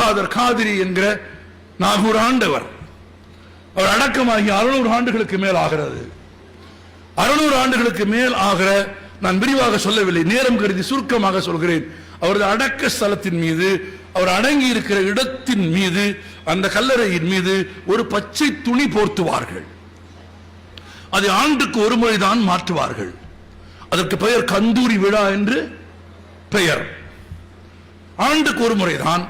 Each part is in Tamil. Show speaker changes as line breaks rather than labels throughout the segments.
காதர் காதிரி என்கிற நாகூர் ஆண்டவர். அவர் அடக்கமாகி அறுநூறு ஆண்டுகளுக்கு மேல் ஆகிறது. அறுநூறு ஆண்டுகளுக்கு மேல் ஆகிற நான் விரிவாக சொல்லவில்லை நேரம் கருதி சுருக்கமாக சொல்கிறேன். அவரது அடக்க ஸ்தலத்தின் மீது அவர் அடங்கி இருக்கிற இடத்தின் மீது அந்த கல்லறையின் மீது ஒரு பச்சை துணி போர்த்துவார்கள். அதை ஆண்டுக்கு ஒரு முறைதான் மாற்றுவார்கள். அதற்கு பெயர் கந்தூரி விழா என்று பெயர். ஆண்டுக்கு ஒரு முறைதான்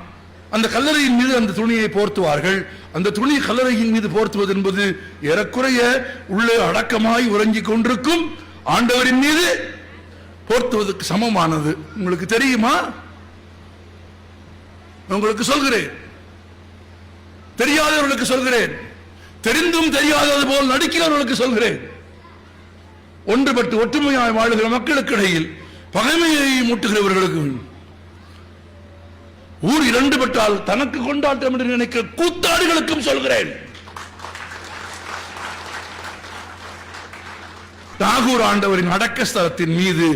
அந்த கல்லறையின் மீது அந்த துணியை போர்த்துவார்கள். அந்த துணி கல்லறையின் மீது போர்த்துவது என்பது ஏறக்குறைய உள்ளே அடக்கமாய் உறங்கிக் கொண்டிருக்கும். ஆண்டவரின் மீது போர்த்துவதற்கு சமமானது. உங்களுக்கு தெரியுமா? உங்களுக்கு சொல்கிறேன். தெரியாதவர்களுக்கு சொல்கிறேன். தெரிந்தும் தெரியாதது போல் நடிக்கிறவர்களுக்கு சொல்கிறேன். ஒன்றுபட்டு ஒற்றுமையாய் வாழுகிற மக்களுக்கு இடையில் பகைமையை மூட்டுகிறவர்களுக்கு ஊர் இரண்டு பெற்றால் தனக்கு கொண்டாட்டம் என்று நினைக்கிற கூத்தாடுகளுக்கும் சொல்கிறேன். தாகூர் ஆண்டவரின் அடக்க ஸ்தலத்தின் மீது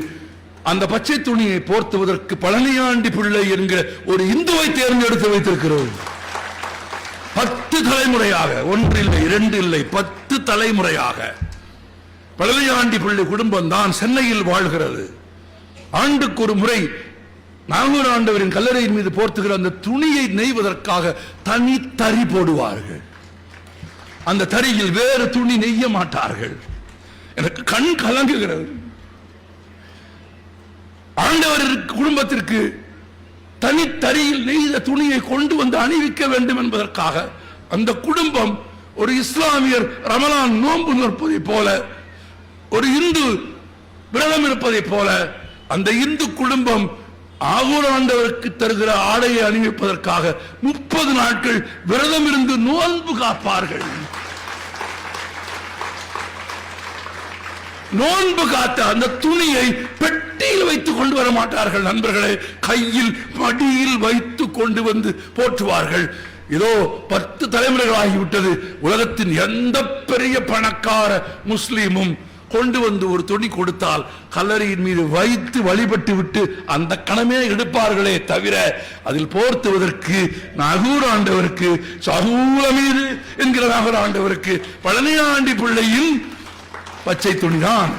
அந்த பச்சை துணியை போர்த்துவதற்கு பழனியாண்டி பிள்ளை என்கிற ஒரு இந்துவை தேர்ந்தெடுத்து வைத்திருக்கிறோம். பத்து தலைமுறையாக ஒன்று இல்லை இரண்டு இல்லை பத்து தலைமுறையாக. பழனியாண்டி பிள்ளை குடும்பம் தான் சென்னையில் வாழ்கிறது. ஆண்டுக்கு ஒரு முறை நாகூர் ஆண்டவரின் கல்லறையின் மீது போர்த்துகிற அந்த துணியை நெய்வதற்காக தனி தறி போடுவார்கள். அந்த தறியில் வேறு துணி நெய்ய மாட்டார்கள். எனக்கு கண் கலங்குகிறது. ஆண்டவர் குடும்பத்திற்கு தனித்தறியில் நெய்த துணியை கொண்டு வந்து அணிவிக்க வேண்டும் என்பதற்காக அந்த குடும்பம் ஒரு இஸ்லாமியர் ரமலான் நோன்பு நிற்பதை போல ஒரு இந்து விரதம் இருப்பதை போல அந்த இந்து குடும்பம் ஆகூர ஆண்டவருக்கு தருகிற ஆடையை அணிவிப்பதற்காக முப்பது நாட்கள் விரதம் இருந்து நோன்பு காப்பார்கள். நோன்பு காத்த அந்த துணியை பெட்டியில் வைத்துக் கொண்டு வர மாட்டார்கள். நண்பர்களே கையில் மடியில் வைத்து கொண்டு வந்து போற்றுவார்கள். இதோ பத்து தலைமுறைகள் ஆகிவிட்டது உலகத்தின் எந்த பெரிய பணக்கார முஸ்லீமும் கொண்டு வந்து ஒரு துணி கொடுத்தால் கல்லறையின் மீது வைத்து வழிபட்டு விட்டு அந்த கணமே எடுப்பார்களே தவிர அதில் போர்த்துவதற்கு நகூர் ஆண்டவருக்கு சகூல மீது என்கிற நகர் ஆண்டவருக்கு பழனியாண்டி பிள்ளையின் பச்சை துணிதான்.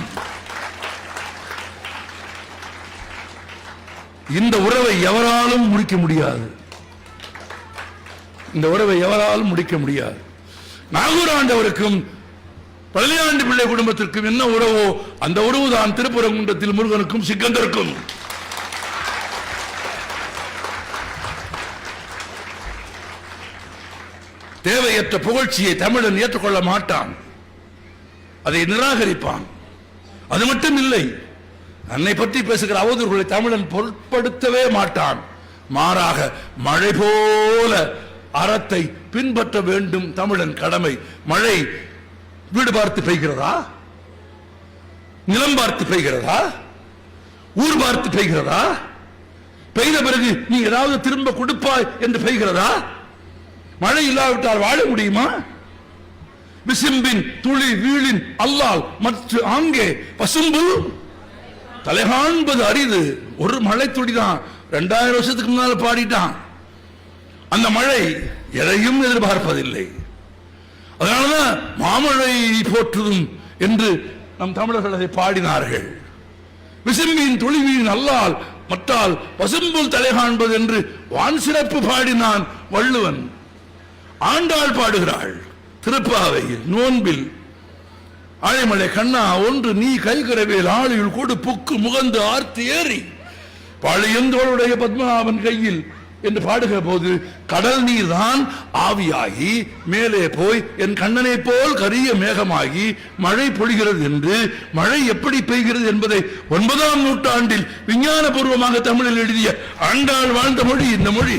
இந்த உறவை எவராலும் முடிக்க முடியாது. இந்த உறவை எவராலும் முடிக்க முடியாது. நாகூர் ஆண்டவருக்கும் பழனியாண்டி பிள்ளை குடும்பத்திற்கும் என்ன உறவோ அந்த உறவு தான் திருப்புறங்குன்றத்தில் முருகனுக்கும் சிக்கந்தருக்கும். தேவையற்ற புகழ்ச்சியை தமிழன் ஏற்றுக்கொள்ள மாட்டான். அதை நிராகரிப்பான். அது மட்டும் இல்லை அன்னை பற்றி பேசுகிற அவதூறுகளை தமிழன் பொருட்படுத்தவே மாட்டான். மாறாக மழை போல அறத்தை பின்பற்ற வேண்டும் தமிழன் கடமை. மழை வீடு பார்த்து பெய்கிறதா? நிலம் பார்த்து பெய்கிறதா? ஊர் பார்த்து பெய்கிறதா? பெய்த பிறகு நீ ஏதாவது திரும்ப கொடுப்பாய் என்று பெய்கிறதா? மழை இல்லாவிட்டால் வாழ முடியுமா? விசிம்பின் துளி வீழின் அல்லால் மற்ற ஆங்கே பசும்பு? தலைகாண்பது அரிது. ஒரு மழை துடிதான் ரெண்டாயிரம் வருஷத்துக்கு முன்னால பாடிட்டான். அந்த மழை எதையும் எதிர்பார்ப்பதில்லை. மாமழையை மாமழை போற்றுதும் என்று நம் தமிழர்கள் அதை பாடினார்கள். விசும்பியின் துளிவின் அல்லால் மற்றால் பசும்புல் தலை காண்பது என்று வான் சிறப்பு பாடினான் வள்ளுவன். ஆண்டாள் பாடுகிறாள் திருப்பாவையில் நோன்பில். ஆழிமலை கண்ணா ஒன்று நீ கைகரவேல் ஆளியுள் கொடு புக்கு முகந்து ஆர்த்து ஏறி. பழையந்தோளுடைய பத்மநாபன் கையில் என்று பாடுகிற போது கடல் நீர் தான் ஆவியாகி மேலே போய் என் கண்ணனை போல் கரிய மேகமாகி மழை பொழிகிறது என்று மழை எப்படி பெய்கிறது என்பதை ஒன்பதாம் நூற்றாண்டில் விஞ்ஞான பூர்வமாக தமிழில் எழுதிய ஆண்டாள் வாழ்ந்த மொழி இந்த மொழி.